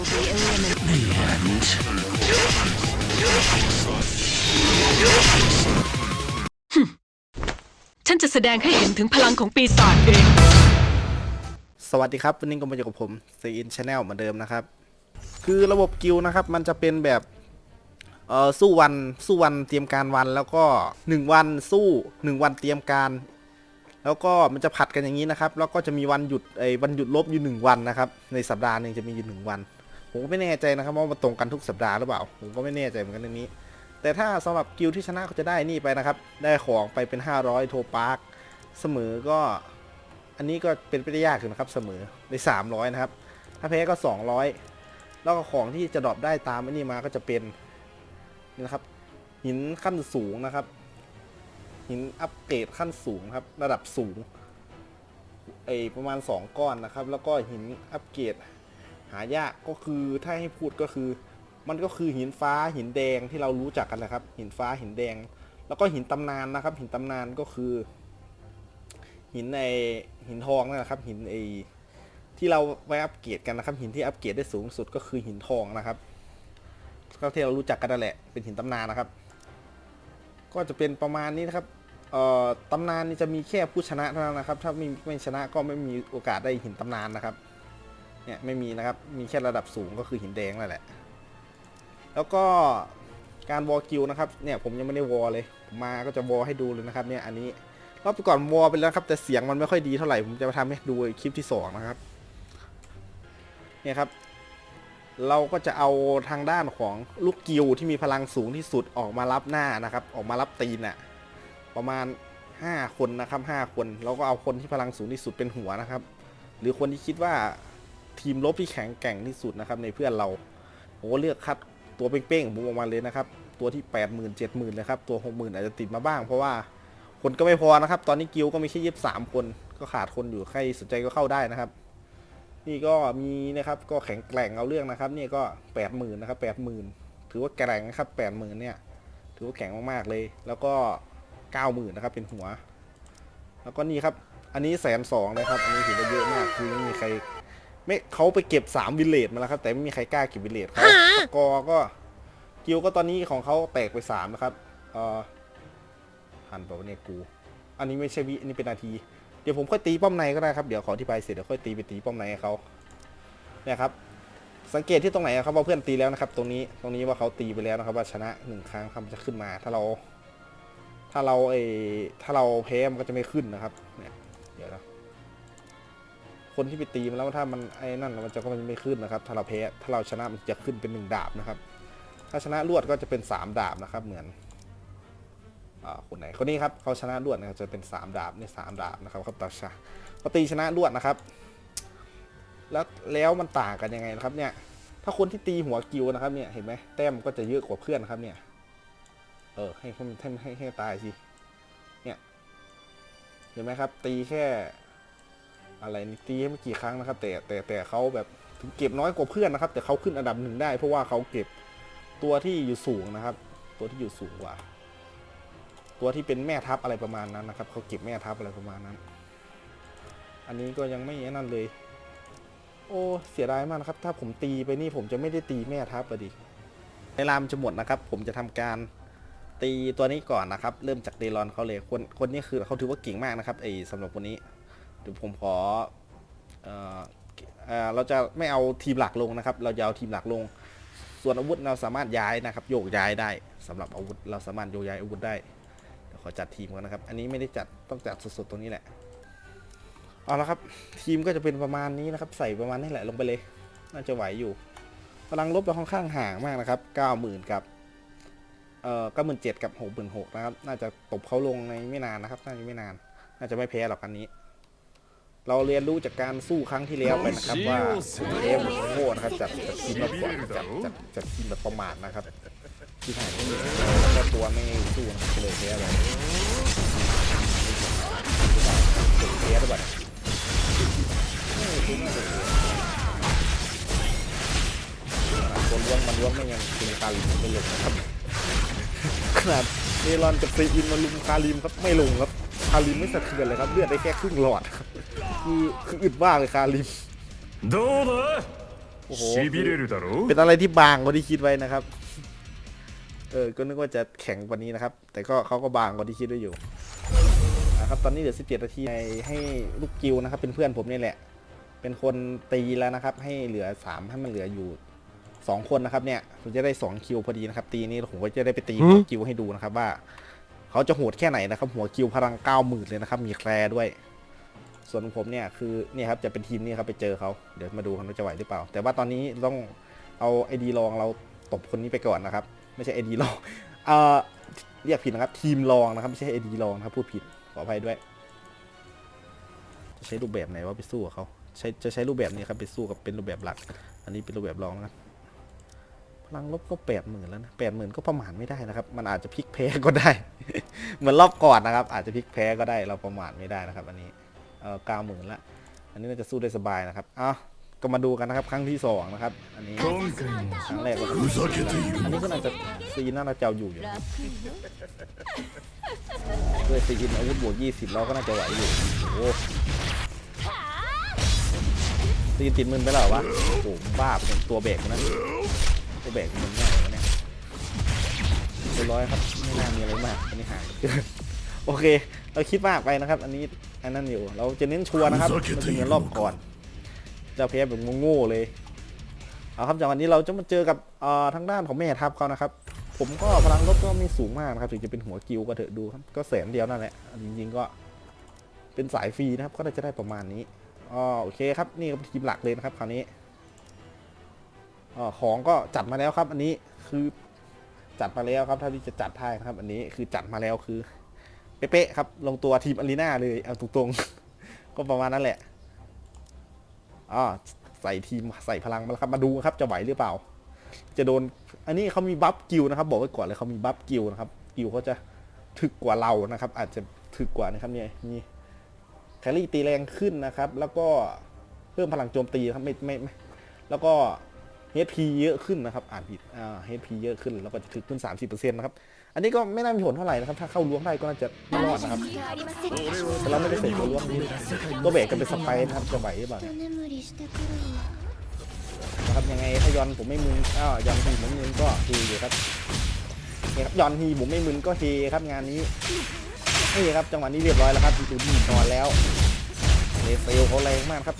will be eliminated. ฉันจะแสดงให้เห็นถึงพลังของปีศาจเอง สวัสดีครับ วันนี้ก็มาอยู่กับผมซีอินชาแนลเหมือนเดิมนะครับ คือระบบกิลนะครับ มันจะเป็นแบบ เอ่อ สู้วัน สู้วันเตรียมการวัน แล้วก็หนึ่งวันสู้หนึ่งวันเตรียมการ แล้วก็มันจะผัดกันอย่างนี้นะครับ แล้วก็จะมีวันหยุดไอ้วันหยุดลบอยู่หนึ่งวันนะครับ ในสัปดาห์หนึ่งจะมีอยู่หนึ่งวัน ผมก็ไม่แน่ใจนะครับว่ามันตรงกันทุกสัปดาห์หรือเปล่า ผมก็ไม่แน่ใจเหมือนกันเรื่องนี้ แต่ถ้าสำหรับกิลด์ที่ชนะก็จะได้นี่ไปนะครับ ได้ของไปเป็น 500 โทปาร์คเสมอก็ อันนี้ก็เป็นไปได้ยากอยู่นะครับ เสมอได้ 300 นะครับ ถ้าแพ้ก็ 200 แล้วก็ของที่จะดรอปได้ตามอันนี้มาก็จะเป็นนี่นะครับ หินขั้นสูงนะครับ หินอัปเกรดขั้นสูงครับ ระดับสูงไอประมาณ 2 ก้อนนะครับ แล้วก็หินอัปเกรด หายากก็คือถ้าให้พูดก็คือ มันก็คือหินฟ้าหินแดงที่เรารู้จักกันนะครับ หินฟ้าหินแดง แล้วก็หินตำนานนะครับ หินตำนานก็คือ หินในหินทองนั่นแหละครับ หินไอที่เราไว้อัปเกรดกันนะครับ หินที่อัปเกรดได้สูงสุดก็คือหินทองนะครับก็ที่เรารู้จักกันนั่นแหละเป็นหินตำนานนะครับ ก็จะเป็นประมาณนี้นะครับเอ่อตำนานนี่จะมีแค่ผู้ชนะเท่านั้นนะครับ ถ้าไม่ไม่ชนะก็ไม่มีโอกาสได้หินตำนานนะครับ เนี่ยไม่มีนะครับ มีแค่ระดับสูงก็คือหินแดงนั่นแหละ แล้วก็การวอลกิวนะครับ เนี่ยผมยังไม่ได้วอลเลยผมมาก็จะวอลให้ดูเลยนะครับ เนี่ยอันนี้รอบก่อนวอลไปแล้วครับ แต่เสียงมันไม่ค่อยดีเท่าไหร่ ผมจะมาทำให้ดูคลิปที่สองนะครับ เนี่ยครับ เราก็จะเอาทางด้านของลูกกิวที่มีพลังสูงที่สุดออกมารับหน้านะครับ ออกมารับตีนน่ะประมาณ5คนนะครับ5คน เราก็เอาคนที่พลังสูงที่สุดเป็นหัวนะครับ หรือคนที่คิดว่า ทีมลบที่แข็งแกร่งที่สุดนะครับในเพื่อนเราผมก็เลือกคัดตัวเป้งๆผมออกมาเลยนะครับ ตัวที่ 8 0 0 0 0 7 0 0 0เลยครับ ตัว 60,000 อาจจะติดมาบ้าง เพราะว่าคนก็ไม่พอนะครับ ตอนนี้กิลก็มีแค่ยี่สามคน ก็ขาดคนอยู่ ใครสนใจก็เข้าได้นะครับ นี่ก็มีนะครับ ก็แข็งแกร่งเอาเรื่องนะครับ นี่ก็แปดหมื่นนะครับแปดหมื่นถือว่าแกร่งนะครับแปดหมื่นเนี่ย ถือว่าแข็งมากๆเลย แล้วก็เก้าหมื่นนะครับ เป็นหัว แล้วก็นี่ครับ อันนี้แสนสองนะครับ อันนี้ถือว่าเยอะมาก คือไม่มีใคร ไม่เขาไปเก็บสามวิลเลจมาแล้วครับ แต่ไม่มีใครกล้าเก็บวิลเลจเขาสกอร์ก็กิลด์ก็ตอนนี้ของเขาแตกไปสามนะครับเอ่อหันไปว่าเนี่ยกู อันนี้ไม่ใช่วิอันนี้เป็นนาที เดี๋ยวผมค่อยตีป้อมในก็ได้ครับ เดี๋ยวขอที่ไปเสร็จเดี๋ยวค่อยตีไปตีป้อมในให้เขาเนี่ยครับ สังเกตที่ตรงไหนครับว่าเพื่อนตีแล้วนะครับ ตรงนี้ตรงนี้ว่าเขาตีไปแล้วนะครับ ว่าชนะหนึ่งครั้งครับมันจะขึ้นมา ถ้าเรา ถ้าเราเออถ้าเราแพ้มันก็จะไม่ขึ้นนะครับ คนที่ไปตีมันแล้วถ้ามันไอ้นั่นมันจะก็มันไม่ขึ้นนะครับ ถ้าเราแพ้ถ้าเราชนะมันจะขึ้นเป็นหนึ่งดาบนะครับ ถ้าชนะรวดก็จะเป็นสามดาบนะครับ เหมือนอ่าคนไหนคนนี้ครับเขาชนะรวดนะครับจะเป็นสามดาบนี่สามดาบนะครับครับตาชาเขาตีชนะรวดนะครับ แล้วแล้วมันต่างกันยังไงนะครับ เนี่ย ถ้าคนที่ตีหัวกิวนะครับเนี่ยเห็นไหมแต้มก็จะเยอะกว่าเพื่อนนะครับเนี่ย เออให้ให้ให้ให้ตายสิเนี่ยเห็นไหมครับ ตีแค่ อะไรนี่ตีไม่กี่ครั้งนะครับ แต่แต่แต่เขาแบบถึงเก็บน้อยกว่าเพื่อนนะครับ แต่เขาขึ้นอันดับหนึ่งได้ เพราะว่าเขาเก็บตัวที่อยู่สูงนะครับ ตัวที่อยู่สูงกว่า ตัวที่เป็นแม่ทัพอะไรประมาณนั้นนะครับเขาเก็บแม่ทัพอะไรประมาณนั้น อันนี้ก็ยังไม่แนั่นเลย โอ้เสียดายมากนะครับ ถ้าผมตีไปนี่ผมจะไม่ได้ตีแม่ทัพอะดิเวลามจะหมดนะครับ ผมจะทำการตีตัวนี้ก่อนนะครับ เริ่มจากเดรอนเขาเลยคนคนนี้คือเขาถือว่าเก่งมากนะครับไอ้สำหรับคนนี้ เดี๋ยวผมขอเอ่อเอ่อเราจะไม่เอาทีมหลักลงนะครับ เราจะเอาทีมหลักลง ส่วนอาวุธเราสามารถย้ายนะครับ โยกย้ายได้สำหรับอาวุธเราสามารถโยกย้ายอาวุธได้เดี๋ยวขอจัดทีมก่อนนะครับ อันนี้ไม่ได้จัดต้องจัดสดๆตรงนี้แหละเอาละครับ ทีมก็จะเป็นประมาณนี้นะครับ ใส่ประมาณนี้แหละลงไปเลย น่าจะไหวอยู่พลังลบเราค่อนข้างห่างมากนะครับเก้าหมื่นกับเอ่อก้าหมื่นเจ็ดกับหกหมื่นหกนะครับ น่าจะตบเขาลงในไม่นานนะครับ น่าจะไม่นาน น่าจะไม่แพ้หรอกอันนี้ เราเรียนรู้จากการสู้ครั้งที่แล้วไปนะครับว่าเอฟโง่นะครับจัดจัดทีมแบบก่อนจัดจัดจัดทีมแบบประมาทนะครับที่ถ่ายไม่มีแล้วก็ตัวไม่สู้นะครับเลยแพ้เลยแพ้ด้วยตัวล้วงมันล้วงไม่ยังเป็นคาริมไม่ลงนะครับขนาดเนรอนกับซีอินมาลุมคาริมครับไม่ลงครับคาริมไม่สะเทือนเลยครับเลือดได้แค่ครึ่งหลอดครับ คือคืออึดมากเลยคาริม どうだ โอ้โห しびれるだろ เป็นอะไรที่บางกว่าที่คิดไว้นะครับ เออ ก็นึกว่าจะแข็งกว่านี้นะครับ แต่ก็เขาก็บางกว่าที่คิดไว้อยู่นะครับ ตอนนี้เหลือ 17 นาทีให้ให้ลูกกิวนะครับ เป็นเพื่อนผมนี่แหละ เป็นคนตีแล้วนะครับ ให้เหลือ 3 ให้มันเหลืออยู่ 2 คนนะครับ เนี่ยผมจะได้ 2 คิวพอดีนะครับ ตีนี้ผมก็จะได้ไปตีหัวกิวให้ดูนะครับว่า เขาจะโหดแค่ไหนนะครับ หัวกิวพลัง 90,000 เลยนะครับ มีแคลร์ด้วย ส่วนของผมเนี่ยคือเนี่ยครับจะเป็นทีมนี้ครับไปเจอเขาเดี๋ยวมาดูกันว่าจะไหวหรือเปล่า แต่ว่าตอนนี้ต้องเอาไอดีรองเราตบคนนี้ไปก่อนนะครับ ไม่ใช่ไอดีรองเอ่อเรียกผิดนะครับทีมรองนะครับไม่ใช่ไอดีรองนะครับพูดผิดขออภัยด้วย จะใช้รูปแบบไหนว่าไปสู้กับเขาใช้จะใช้รูปแบบนี้ครับไปสู้กับเป็นรูปแบบหลัก อันนี้เป็นรูปแบบรองนะครับพลังลบก็แปดหมื่นแล้วนะแปดหมื่นก็ประมาณไม่ได้นะครับ มันอาจจะพลิกแพ้ก็ได้ เหมือนรอบก่อนนะครับ อาจจะพลิกแพ้ก็ได้เราประมาณไม่ได้นะครับ อันนี้ เอ่อกาวหมื่นละ อันนี้น่าจะสู้ได้สบายนะครับอะก็มาดูกันนะครับครั้งที่สองนะครับ อันนี้ครั้งแรกก็อันนี้ก็น่าจะซีน่าจะเจ้าอยู่อยู่นะด้วยซีนอาวุธบวกยี่สิบเราก็น่าจะไหวอยู่โอ้ซีนติดมือไปแล้ววะโอ้โหบ้าเปตัวเบรกนะตัวเบรกมันง่ายแะเนี่ยเรียร้อยครับไม่น่ามีอะไรมากอันนี้หายโอเค เราคิดมากไปนะครับ อันนี้ อันนั้นอยู่ เราจะเน้นชัวร์นะครับ มันจะเหมือนรอบก่อนจะแพ้แบบโง่ๆเลย เอาครับจากวันนี้เราจะมาเจอกับเอ่อทางด้านของแม่ทัพเขานะครับ ผมก็พลังรบก็ไม่สูงมากนะครับ ถึงจะเป็นหัวกิวก็เถอะดูครับ ก็แสนเดียวนั่นแหละ จริงๆก็เป็นสายฟรีนะครับ ก็น่าจะได้ประมาณนี้อ๋อโอเคครับ นี่ก็ทีมหลักเลยนะครับ คราวนี้อ๋อของก็จัดมาแล้วครับ อันนี้คือจัดมาแล้วครับเท่าที่จะจัดได้นะครับ อันนี้คือจัดมาแล้วคือ เป๊ะๆครับ ลงตัวทีมอารีนาเลยเอาตรงๆ ก็ประมาณนั้นแหละอ๋อใส่ทีมใส่พลังมาแล้วครับมาดูครับจะไหวหรือเปล่า จะโดน อันนี้เขามีบัฟกิลนะครับ บอกไว้ก่อนเลยเขามีบัฟกิลนะครับกิลเขาจะถึกกว่าเรานะครับ อาจจะถึกกว่านะครับเนี่ยมีแคลรี่ตีแรงขึ้นนะครับ แล้วก็เพิ่มพลังโจมตีครับไม่ไม่ไม่แล้วก็ HP เยอะขึ้นนะครับ อ่านผิดอ่า HP เยอะขึ้น แล้วก็จะถึงขึ้น 30%นะครับ อันนี้ก็ไม่น่ามีผลเท่าไหร่นะครับ ถ้าเข้าล้วงได้ก็น่าจะรอดนะครับ แต่เราไม่ได้เสกตัวล้วงนี้ตัวเบรกก็เป็นสไปร์นะครับจะไหวหรือเปล่านะครับยังไงถ้ายอนผมไม่มึนอ้าวยอนฮีผมมึนก็เฮอยู่ครับเนี่ยครับยอนฮีผมไม่มึนก็เฮครับงานนี้นี่ครับจังหวะนี้เรียบร้อยแล้วครับดูดี้นอนแล้วเลเซลเขาแรงมากครับ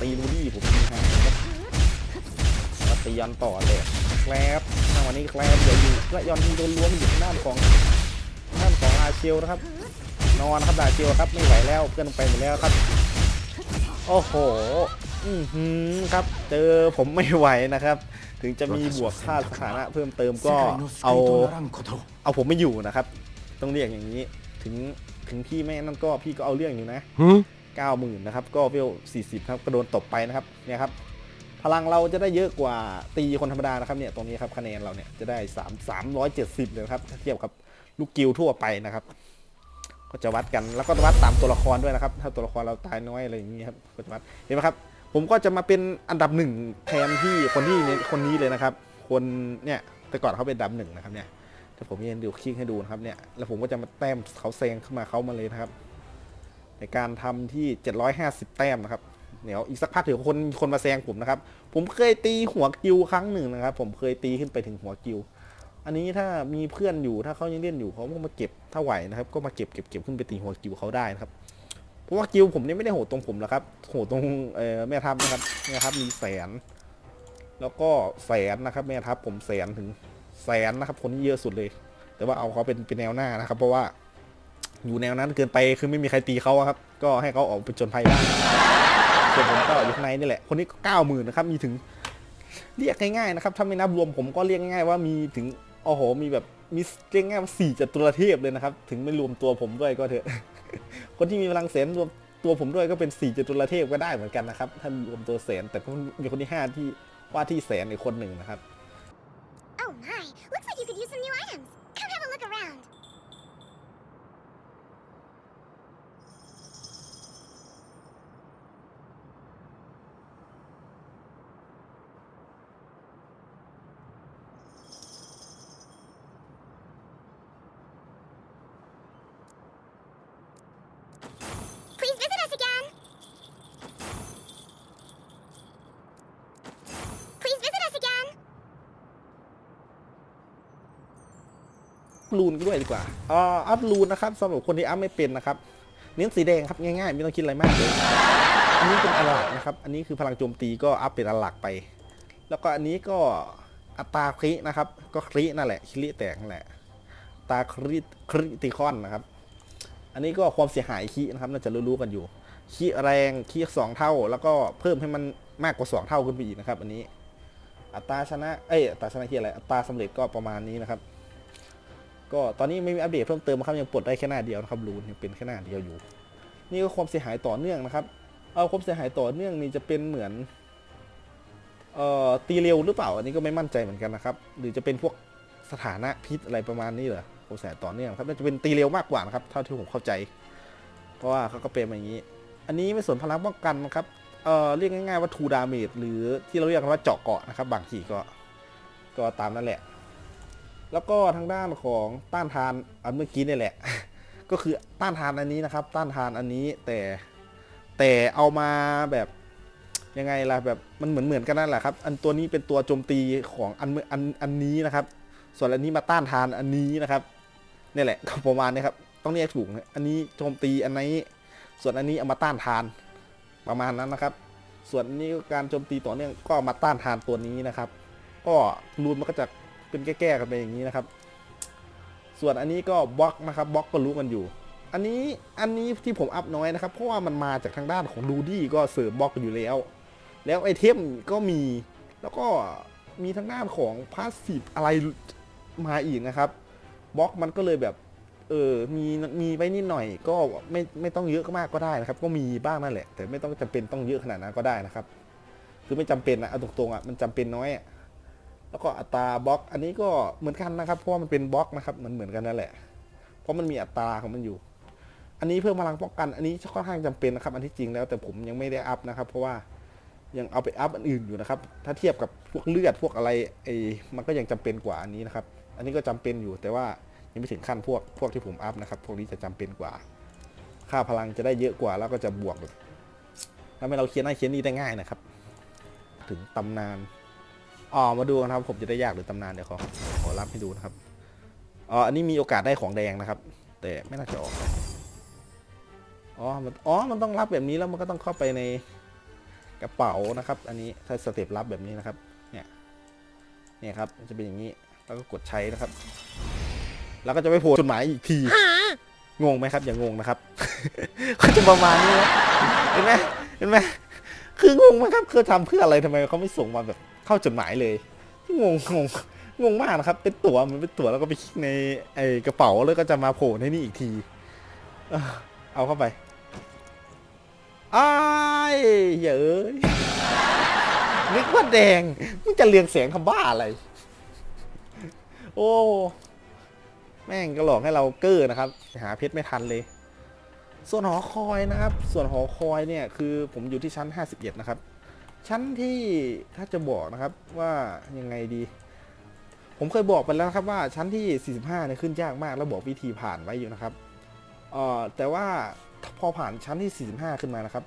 ตีดูดี้ผมดีฮะ ตียันต่อแตกแคลบทาวันนี้แคลบเดี๋ยวอยู่และยอนโดนล้วงอยู่ด้านของด้านของอาเชลนะครับ นอนครับอาเชลครับไม่ไหวแล้วเพื่อนไปหมดแล้วครับ โอ้โห อือหือครับ เจอผมไม่ไหวนะครับ ถึงจะมีบวกค่าสถานะเพิ่มเติมก็เอาเอาผมไม่อยู่นะครับ ต้องเรียกอย่างนี้ ถึงถึงพี่แม่นั่นก็พี่ก็เอาเรื่องอยู่นะเก้าหมื่นนะครับ ก็เวลสี่สิบครับกระโดนตบไปนะครับเนี่ยครับ พลังเราจะได้เยอะกว่าตีคนธรรมดานะครับเนี่ยตรงนี้ครับคะแนนเราเนี่ยจะได้สามสามร้อยเลยครับเทียบกับลูกกิลทั่วไปนะครับ ก็จะวัดกันแล้วก็วัดตามตัวละครด้วยนะครับ ถ้าตัวละครเราตายน้อยอะไรอย่างนี้ครับก็จะวัดเห็นไหมครับ ผมก็จะมาเป็นอันดับหนึ่งแทนที่คนที่นี่ยคนนี้เลยนะครับ คนเนี่ยแต่ก่อนเขาเป็นอันดับหนึ่งนะครับเนี่ยแต่ผมยังดูคลิกให้ดูนะครับเนี่ยแล้วผมก็จะมาแต้มเขาแซงขึ้นมาเขามาเลยนะครับ ในการทำที่ 750 แต้มนะครับ เดี๋ยวอีกสักพักเดี๋ยวคนคนมาแซงผมนะครับ ผมเคยตีหัวกิวครั้งหนึ่งนะครับ ผมเคยตีขึ้นไปถึงหัวกิว อันนี้ถ้ามีเพื่อนอยู่ถ้าเขายังเล่นอยู่เขาก็มาเก็บถ้าไหวนะครับ ก็มาเก็บเก็บเก็บขึ้นไปตีหัวกิวเขาได้นะครับเพราะว่ากิวผมเนี่ยไม่ได้โหดตรงผมหรอกครับโหดตรงเอ่อแม่ทัพนะครับแม่ทัพมีแสน แล้วก็แสนนะครับ แม่ทัพผมแสนถึงแสนนะครับคนที่เยอะสุดเลย แต่ว่าเอาเขาเป็นเป็นแนวหน้านะครับ เพราะว่าอยู่แนวนั้นเกินไปคือไม่มีใครตีเขาครับ ก็ให้เขาออกไปจนภัยบ้าง ส่วนผมก็อยู่ข้างในนี่แหละ คนนี้ก็เก้าหมื่นนะครับ มีถึงเรียกง่ายๆนะครับ ถ้าไม่นับรวมผมก็เรียกง่ายๆว่ามีถึง โอ้โห มีแบบ มีเรียกง่ายว่าสี่จตุรเทพเลยนะครับ ถึงไม่รวมตัวผมด้วยก็เถอะ คนที่มีพลังแสนรวมตัวผมด้วยก็เป็นสี่จตุรเทพก็ได้เหมือนกันนะครับ ถ้ารวมตัวแสนแต่ก็มีคนที่ห้าที่ว่าที่แสนอีกคนหนึ่งนะครับ Oh my, รูนด้วยดีกว่าอ่าอัพรูนนะครับสำหรับคนที่อัพไม่เป็นนะครับ เน้นสีแดงครับง่ายๆ ไม่ต้องคิดอะไรมากเลยอันนี้เป็นอลักนะครับ อันนี้คือพลังโจมตีก็อัพเป็นอลักไป แล้วก็อันนี้ก็อัตราครินะครับ ก็ครินั่นแหละคริแตกนั่นแหละตาคริคริติคอนนะครับ อันนี้ก็ความเสียหายคีนะครับน่าจะรู้ๆกันอยู่คีแรงคีสองเท่า แล้วก็เพิ่มให้มันมากกว่าสองเท่าขึ้นไปอีกนะครับ อันนี้ อัตราชนะ เอ้ยอัตราชนะที่อะไรอัตราสำเร็จก็ประมาณนี้นะครับ ก็ตอนนี้ไม่มีอัปเดตเพิ่มเติมนะครับยังปลดได้แค่หน้าเดียวนะครับรูนยังเป็นแค่หน้าเดียวอยู่ นี่ก็ความเสียหายต่อเนื่องนะครับ เอาความเสียหายต่อเนื่องนี่จะเป็นเหมือนเอ่อตีเร็วหรือเปล่า อันนี้ก็ไม่มั่นใจเหมือนกันนะครับ หรือจะเป็นพวกสถานะพิษอะไรประมาณนี้เหรอความเสียหายต่อเนื่องครับน่าจะเป็นตีเร็วมากกว่านะครับเท่าที่ผมเข้าใจ เพราะว่าเขาก็เป็นอย่างนี้ อันนี้ไม่สนพลังป้องกันนะครับเอ่อเรียกง่ายๆว่าทูดาเมจหรือที่เราเรียกกันว่าเจาะเกาะนะครับบางทีก็ก็ตามนั่นแหละ แล้วก็ทางด้านของต้านทานอันเมื่อกี้นี่แหละ ก็คือต้านทานอันนี้นะครับ ต้านทานอันนี้แต่แต่เอามาแบบยังไงล่ะแบบมันเหมือนเหมือนกันนั่นแหละครับ อันตัวนี้เป็นตัวโจมตีของอันอันอันนี้นะครับ ส่วนอันนี้มาต้านทานอันนี้นะครับนี่แหละก็ประมาณนี้ครับ ต้องเรียกถูกนะอันนี้โจมตีอันนี้ ส่วนอันนี้เอามาต้านทานประมาณนั้นนะครับ ส่วนนี้การโจมตีต่อเนื่องก็มาต้านทานตัวนี้นะครับ ก็รูนมันก็จะ เป็นแก้ๆกันไปอย่างนี้นะครับ ส่วนอันนี้ก็บล็อกนะครับบล็อกก็รู้กันอยู่ อันนี้อันนี้ที่ผมอัพน้อยนะครับ เพราะว่ามันมาจากทางด้านของดูดี้ก็เสริมบล็อกอยู่แล้ว แล้วไอเทมก็มี แล้วก็มีทางด้านของพาสซีฟอะไรมาอีกนะครับบล็อกมันก็เลยแบบ เออมีมีไว้นิดหน่อย ก็ไม่ไม่ต้องเยอะมากก็ได้นะครับ ก็มีบ้างนั่นแหละ แต่ไม่ต้องจำเป็นต้องเยอะขนาดนั้นก็ได้นะครับ คือไม่จำเป็นนะเอาตรงๆอะมันจำเป็นน้อยอะ แล้วก็อัตราบล็อก อันนี้ก็เหมือนกันนะครับ เพราะว่ามันเป็นบล็อกนะครับมือนเหมือนกันนั่นแหละ เพราะมันมีอัตราของมันอยู่ อันนี้เพิ่มพลังป้องกัน อันนี้ค่อนข้างจำเป็นนะครับ อันที่จริงแล้วแต่ผมยังไม่ได้อัพนะครับ เพราะว่ายังเอาไปอัพอันอื่นอยู่นะครับ ถ้าเทียบกับพวกเลือดพวกอะไรไอ้มันก็ยังจำเป็นกว่าอันนี้นะครับ อันนี้ก็จำเป็นอยู่แต่ว่ายังไม่ถึงขั้นพวกพวกที่ผมอัพนะครับ พวกนี้จะจำเป็นกว่า ค่าพลังจะได้เยอะกว่าแล้วก็จะบวกทำให้เราเคียนหน้าเคียนนี่ได้ง่ายนะครับ ถึงตำนาน อ๋อมาดูกันครับผมจะได้ยากหรือตำนานเดี๋ยวขอขอรับให้ดูนะครับอ๋ออันนี้มีโอกาสได้ของแดงนะครับ แต่ไม่น่าจะออกอ๋อมันอ๋อมันต้องรับแบบนี้แล้วมันก็ต้องเข้าไปในกระเป๋านะครับ อันนี้ถ้าสเต็ปรับแบบนี้นะครับเนี่ยเนี่ยครับจะเป็นอย่างนี้แล้วก็กดใช้นะครับ แล้วก็จะไปโผล่จดหมายอีกทีงงไหมครับ อย่างงงนะครับเขาจะประมาณนี้นะเห็นไหมเห็นไหมคืองงไหมครับคือทำเพื่ออะไรทำไมเขาไม่ส่งมาแบบ เข้าจดหมายเลยงงงงงงมากนะครับ เป็นตั๋วเหมันเป็นตั๋วแล้วก็ไปคลิกในไอ้กระเป๋าแล้วก็จะมาโผล่ในนี่อีกทีเอ้อเอาเข้าไปอ้ายเย้ยนึกว่าแดงมึงจะเรียงเสียงคำบ้าอะไร โอ้แม่งก็หลอกให้เราเกอร์นะครับ หาเพชรไม่ทันเลย ส่วนหอคอยนะครับ ส่วนหอคอยเนี่ยคือผมอยู่ที่ชั้น 51 นะครับ ชั้นที่ถ้าจะบอกนะครับว่ายังไงดี ผมเคยบอกไปแล้วนะครับว่าชั้นที่ 45เนี่ยขึ้นยากมากแล้วบอกวิธีผ่านไว้อยู่นะครับเอ่อแต่ว่าพอผ่านชั้นที่ 45 ขึ้นมานะครับ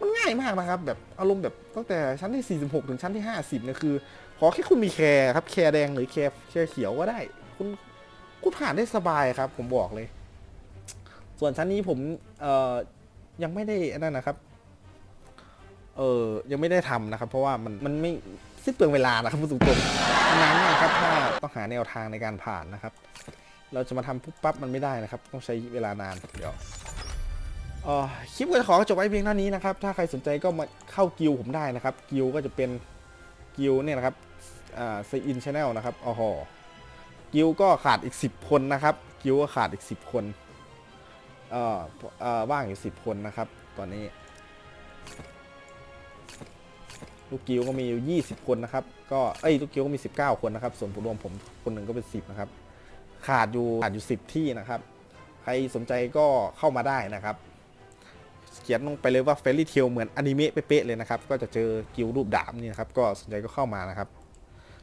มันง่ายมากนะครับ แบบอารมณ์แบบตั้งแต่ชั้นที่ 46 ถึงชั้นที่ 50เนี่ยคือ ขอแค่คุณมีแคร์ครับแคร์แดงหรือแคร์แคร์เขียวก็ได้ คุณคุณผ่านได้สบายครับ ผมบอกเลย ส่วนชั้นนี้ผมเอ่อยังไม่ได้อันนั้นนะครับ เออยังไม่ได้ทำนะครับ เพราะว่ามันมันไม่สิ้นเปลืองเวลานะครับพูดตรงๆนานมากครับถ้าต้องหาแนวทางในการผ่านนะครับ เราจะมาทำปุ๊บปั๊บมันไม่ได้นะครับ ต้องใช้เวลานานเดี๋ยวอ่อคลิปก็จะขอจบไว้เพียงเท่านี้นะครับ ถ้าใครสนใจก็มาเข้ากิลผมได้นะครับ กิลก็จะเป็นกิลเนี่ยนะครับอ่าซีอินชาแนลนะครับอ๋อกิลก็ขาดอีก 10 คนนะครับ กิลก็ขาดอีก 10 คนเอ่อเอ่อว่างอยู่ 10 คนนะครับ ตอนนี้ ลูกกิ้วก็มีอยู่20 คนนะครับ ก็เอ้ยลูกกิ้วก็มี 19 คนนะครับ ส่วนผู้รวมผมคนหนึ่งก็เป็น 10 นะครับ ขาดอยู่ขาดอยู่ 10 ที่นะครับ ใครสนใจก็เข้ามาได้นะครับ เขียนลงไปเลยว่าเฟร y ี a เทลเหมือนอนิเมะเป๊ะๆเลยนะครับ ก็จะเจอกิลรูปดาบนี่นะครับ ก็สนใจก็เข้ามานะครับ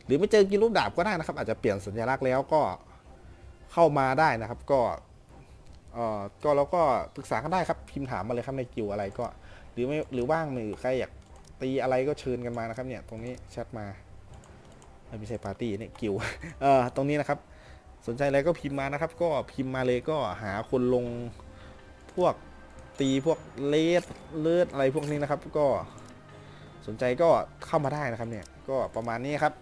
หรือไม่เจอกิลรูปดาบก็ได้นะครับ อาจจะเปลี่ยนสัญลักษณ์แล้วก็เข้ามาได้นะครับ ก็เอ่อก็เราก็ปรึกษากันได้ครับพิมพ์ถามมาเลยครับในกิลอะไรก็ หรือไม่หรือว่างหรือใครอยาก ตีอะไรก็เชิญกันมานะครับเนี่ยตรงนี้แชทมาไม่ใช่ปาร์ตี้เนี่ยกิวเอ่อตรงนี้นะครับ สนใจอะไรก็พิมพ์มานะครับ ก็พิมพ์มาเลยก็หาคนลงพวกตีพวกเลสเลือดอะไรพวกนี้นะครับ ก็สนใจก็เข้ามาได้นะครับเนี่ยก็ประมาณนี้ครับ